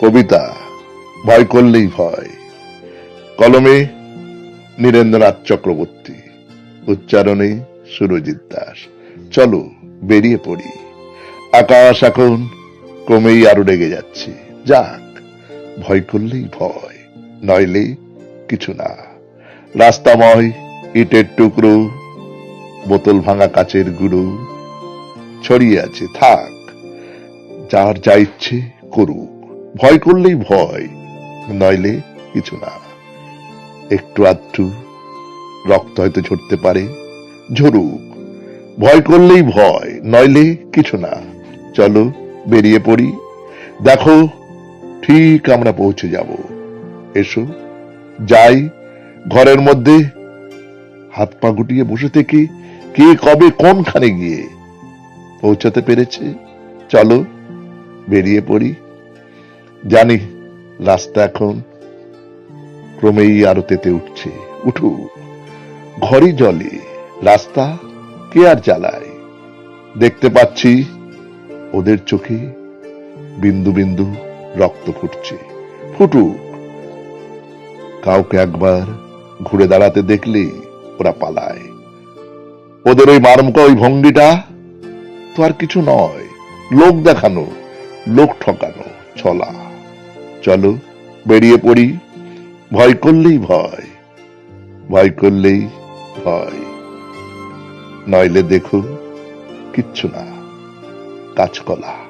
কবিতা ভয় করলেই ভয়। কলমে নীরেন্দ্রনাথ চক্রবর্তী, উচ্চারণে সুরজিৎ দাস। চলো বেরিয়ে পড়ি। আকাশ এখন ক্রমেই আরও রেগে যাচ্ছে। যাক, ভয় করলেই ভয়, নইলে কিছু না। রাস্তাময় ইটের টুকরো, বোতল ভাঙা কাচের গুঁড়ো, ছড়িয়ে আছে। থাক, যার যা ইচ্ছে করুক। ভয় করলেই ভয়, নইলে কিছু না। একটু আধটু রক্ত হয়তো ঝরতে পারে, ঝরুক। ভয় করলেই ভয়, নইলে কিছু না। চলো বেরিয়ে পড়ি। দেখো, ঠিক আমরা পৌঁছে যাব। এসো, যাই, ঘরের মধ্যে হাত পা গুটিয়ে বসে থেকে কে কবে কোনখানে গিয়ে পৌঁছাতে পেরেছে। চলো বেরিয়ে পড়ি। জানি রাস্তা এখন ক্রমেই আরও তেতে উঠছে। উঠু ঘরই জলে, রাস্তা কে আর জ্বালায়? দেখতে পাচ্ছি ওদের চোখে বিন্দু বিন্দু রক্ত ফুটছে। ফুটুক কাউকে একবার ঘুরে দাঁড়াতে দেখলে ওরা পালায়। ওদের ওই মারমকা ওই ভঙ্গিটা তো আর কিছু নয়, লোক দেখানো, লোক ঠকানো, ছলা। চলো বেরিয়ে পড়ি। ভয় করলেই ভয় ভয় করলেই ভয়। নইলে দেখো কিচ্ছু না কাঁচকলা।